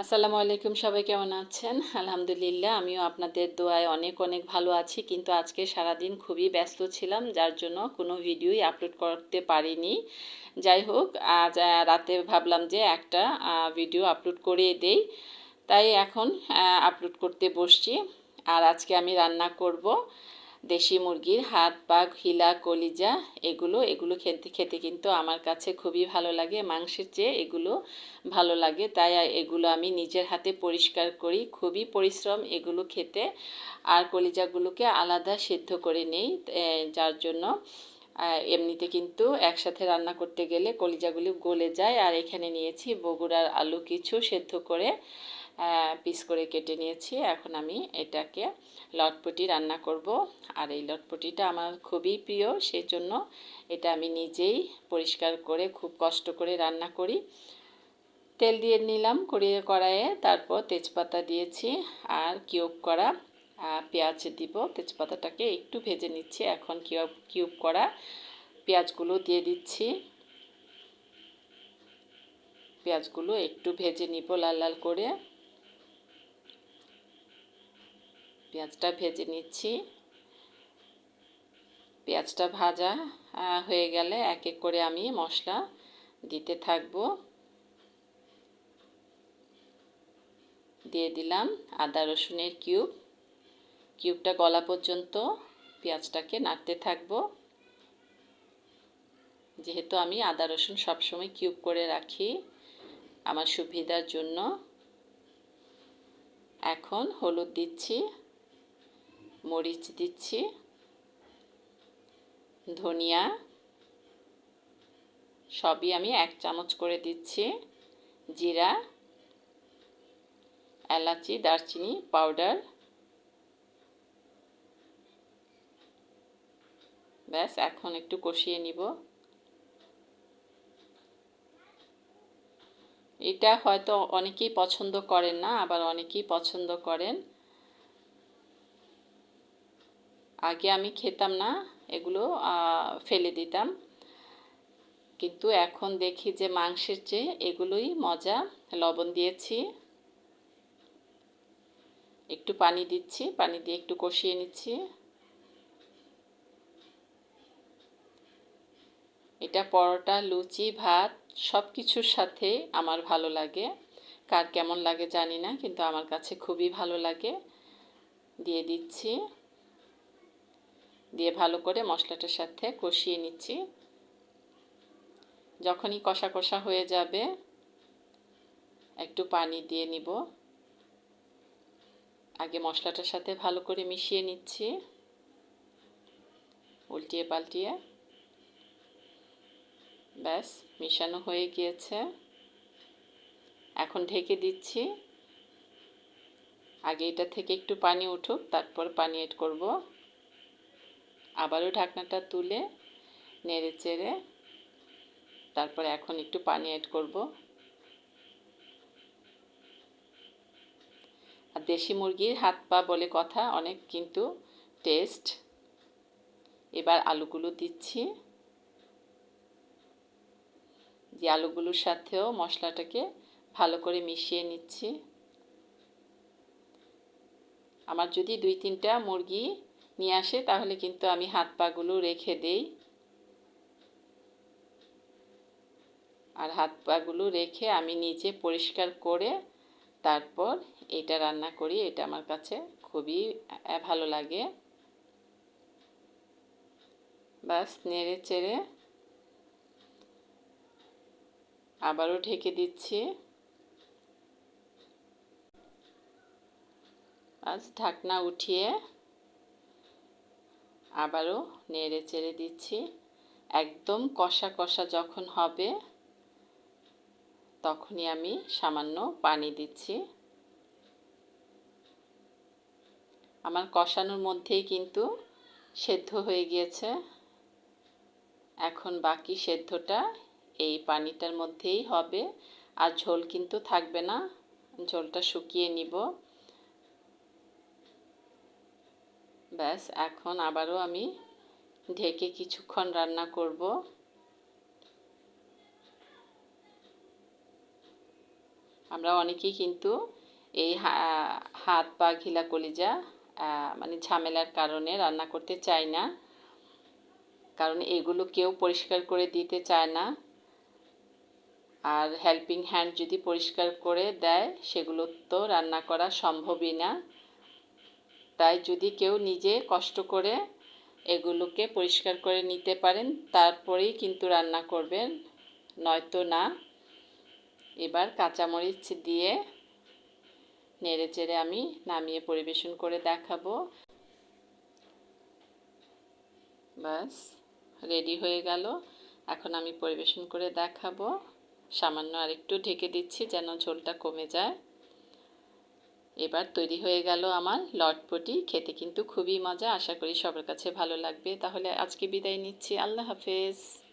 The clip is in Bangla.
আসসালামু আলাইকুম, সবাই কেমন আছেন? আলহামদুলিল্লাহ, আমিও আপনাদের দোয়ায় অনেক অনেক ভালো আছি, কিন্তু আজকে সারাদিন খুবই ব্যস্ত ছিলাম, যার জন্য কোনো ভিডিওই আপলোড করতে পারিনি। যাই হোক, আজ রাতে ভাবলাম যে একটা ভিডিও আপলোড করে দেই। তাই এখন আপলোড করতে বসছি। আর আজকে আমি রান্না করব। দেশি মুরগির হাত পা হিলা, কলিজা, এগুলো এগুলো খেতে খেতে কিন্তু আমার কাছে খুবই ভালো লাগে। মাংসের চেয়ে এগুলো ভালো লাগে। তাই এগুলো আমি নিজের হাতে পরিষ্কার করি। খুবই পরিশ্রম এগুলো খেতে। আর কলিজাগুলোকে আলাদা সেদ্ধ করে নেই যার জন্য এমনিতে কিন্তু একসাথে রান্না করতে গেলে কলিজাগুলি গলে যায়। আর এখানে নিয়েছি বগুড়ার আলু কিছু সেদ্ধ করে। পিস করে কেটে নিয়েছি। এখন আমি এটাকে লটপটি রান্না করব। আর এই লটপটিটা আমার খুবই প্রিয় সেই জন্য এটা আমি নিজেই পরিষ্কার করে, খুব কষ্ট করে রান্না করি। তেল দিয়ে নিলাম কড়িয়ে কড়াইয়ে, তারপর তেজপাতা দিয়েছি আর কিউব করা। পেঁয়াজ দিব, তেজপাতাটাকে একটু ভেজে নিচ্ছি। এখন কিউব কিউব করা পেঁয়াজগুলো দিয়ে দিচ্ছি। পেঁয়াজগুলো একটু ভেজে নিব লাল লাল করে। পেঁয়াজটা ভেজে নিচ্ছি। পেঁয়াজটা ভাজা হয়ে গেলে এক এক করে আমি মশলা দিতে থাকব। দিয়ে দিলাম আদা রসুনের কিউব। কিউবটা গলা পর্যন্ত পেঁয়াজটাকে নাড়তে থাকব। যেহেতু আমি আদা রসুন সবসময় কিউব করে রাখি আমার সুবিধার জন্য। এখন হলুদ দিচ্ছি। মরিচ দিচ্ছি, ধনিয়া, সবই আমি এক চামচ করে দিচ্ছি, জিরা, এলাচি, দারচিনি, পাউডার। ব্যাস, এখন একটু কষিয়ে নিব। এটা হয়তো অনেকেই পছন্দ করেন না, আবার অনেকেই পছন্দ করেন। আগে আমি খেতাম না, এগুলো ফেলে দিতাম। কিন্তু এখন দেখি যে মাংসের চেয়ে এগুলোই মজা। লবণ দিয়েছি। একটু পানি দিচ্ছি, পানি দিয়ে একটু কষিয়ে নিচ্ছি। এটা পরোটা, লুচি, ভাত সব কিছুর সাথে আমার ভালো লাগে। কার কেমন লাগে জানি না, কিন্তু আমার কাছে খুবই ভালো লাগে। দিয়ে দিচ্ছি। দিয়ে ভালো করে মশলাটার সাথে কষিয়ে নিচ্ছি। যখনই কষা কষা হয়ে যাবে, একটু পানি দিয়ে নিব। আগে মশলাটার সাথে ভালো করে মিশিয়ে নিচ্ছি। উল্টিয়ে পাল্টিয়ে। ব্যাস, মিশানো হয়ে গিয়েছে। এখন ঢেকে দিচ্ছি। আগে এটা থেকে একটু পানি উঠুক, তারপর পানি এড করব। আবারও ঢাকনাটা তুলে নেড়ে চেড়ে তারপরে এখন একটু পানি অ্যাড করব। আর দেশি মুরগির হাত পা বলে কথা, অনেক কিন্তু টেস্ট এবার আলুগুলো দিচ্ছি। যে আলুগুলোর সাথেও মশলাটাকে ভালো করে মিশিয়ে নিচ্ছি। আমার যদি দুই তিনটা মুরগি নিয়ে আসে, তাহলে কিন্তু আমি হাত পাগুলো রেখে দেই। আর হাত পাগুলো রেখে আমি নিজে পরিষ্কার করে তারপর এটা রান্না করি, এটা আমার কাছে খুবই ভালো লাগে। বাস, নেড়ে চেড়ে আবারও ঢেকে দিচ্ছি। আজ ঢাকনা উঠিয়ে আবারও নেড়ে চেড়ে দিচ্ছি। একদম কষা কষা যখন হবে, তখনই আমি সামান্য পানি দিচ্ছি। আমার কষানোর মধ্যেই কিন্তু সেদ্ধ হয়ে গিয়েছে। এখন বাকি সেদ্ধটা এই পানিটার মধ্যেই হবে। আর ঝোল কিন্তু থাকবে না। ঝোলটা শুকিয়ে নিব। ব্যাস, এখন আবারও আমি ঢেকে কিছুক্ষণ রান্না করব। আমরা অনেকেই কিন্তু এই হাত বা ঘিলা কলিজা মানে ঝামেলার কারণে রান্না করতে চাই না। কারণ এগুলো কেউ পরিষ্কার করে দিতে চায় না। আর হেল্পিং হ্যান্ড যদি পরিষ্কার করে দেয়, সেগুলো তো রান্না করা সম্ভবই না। তাই যদি কেউ নিজে কষ্ট করে এগুলোকে পরিষ্কার করে নিতে পারেন, তারপরেই কিন্তু রান্না করবেন। নয়তো না, এবার কাঁচামরিচ দিয়ে নেড়ে চেড়ে আমি নামিয়ে পরিবেশন করে দেখাবো। বাস রেডি হয়ে গেল। এখন আমি পরিবেশন করে দেখাবো। সামান্য আরেকটু ঢেকে দিচ্ছি যেন ঝোলটা কমে যায়। এবার তৈরি হয়ে গেল আমার লটপটি খেতে কিন্তু খুবই মজা। আশা করি সবার কাছে ভালো লাগবে। তাহলে আজকে বিদায় নিচ্ছি। আল্লাহ হাফেজ।